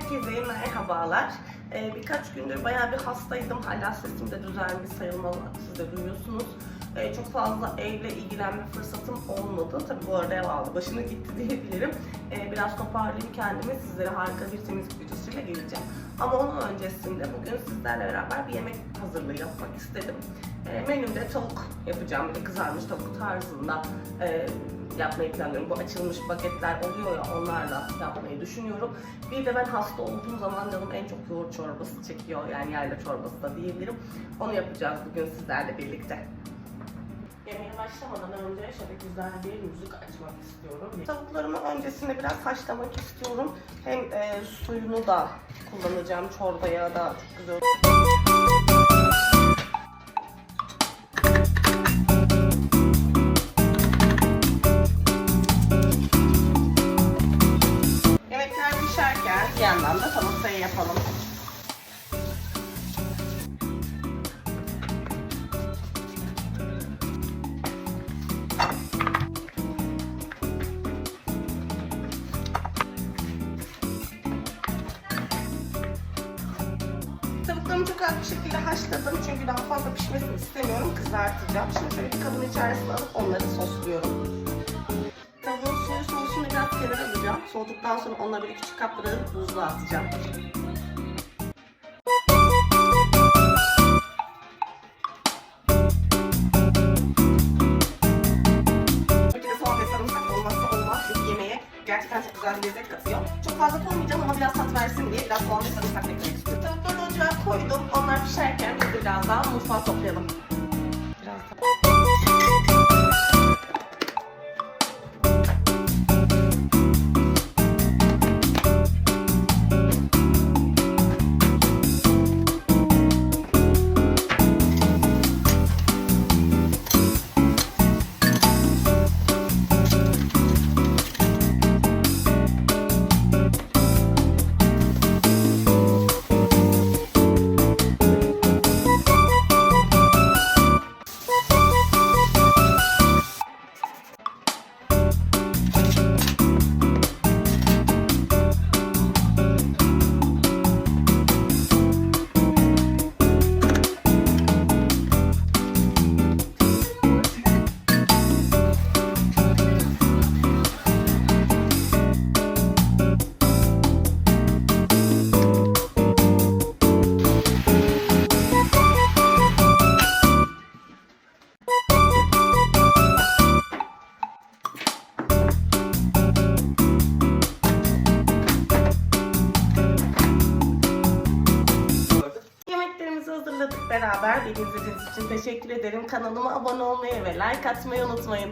Herkese merhabalar. Ee, birkaç gündür bayağı bir hastaydım. Hala sesim de düzelmiş sayılmalı. Siz de duyuyorsunuz. Ee, çok fazla evle ilgilenme fırsatım olmadı. Tabii bu arada ev aldı. Başına gitti diyebilirim. Ee, biraz toparlayayım kendimi. Sizlere harika bir temizlik videosuyla geleceğim. Ama onun öncesinde bugün sizlerle beraber bir yemek hazırlığı yapmak istedim. Ee, menümde tavuk yapacağım. Böyle kızarmış tavuk tarzında e, yapmayı planlıyorum. Bu açılmış bagetler oluyor ya onlarla yapmayı düşünüyorum. Bir de ben hasta olduğum zaman canım en çok yoğurt çorbası çekiyor. Yani yayla çorbası da diyebilirim. Onu yapacağız bugün sizlerle birlikte. Yemeğe başlamadan önce şöyle güzel bir müzik açmak istiyorum. Tavuklarımı öncesinde biraz haşlamak istiyorum. Hem e, suyunu da kullanacağım çorbaya da çok güzel pişerken bir yandan da salatayı yapalım. Tavuklarımı çok az bir şekilde haşladım çünkü daha fazla pişmesini istemiyorum. Kızartacağım. Şimdi şöyle bir kabın içerisine alıp onları sosluyorum. Tavuğun suyu soğusunu biraz kenara alacağım. Soğuduktan sonra onları bir küçük kaplara buzluğa atacağım. Gerçekten çok güzel bir lezzet katıyor. Çok fazla koymayacağım ama biraz tat versin diye biraz soğan ve sarımsak eklemek. Koydum. Onlar pişerken biz biraz daha mutfağa toplayalım. Beraber. Beni izlediğiniz için teşekkür ederim. Kanalıma abone olmayı ve like atmayı unutmayın.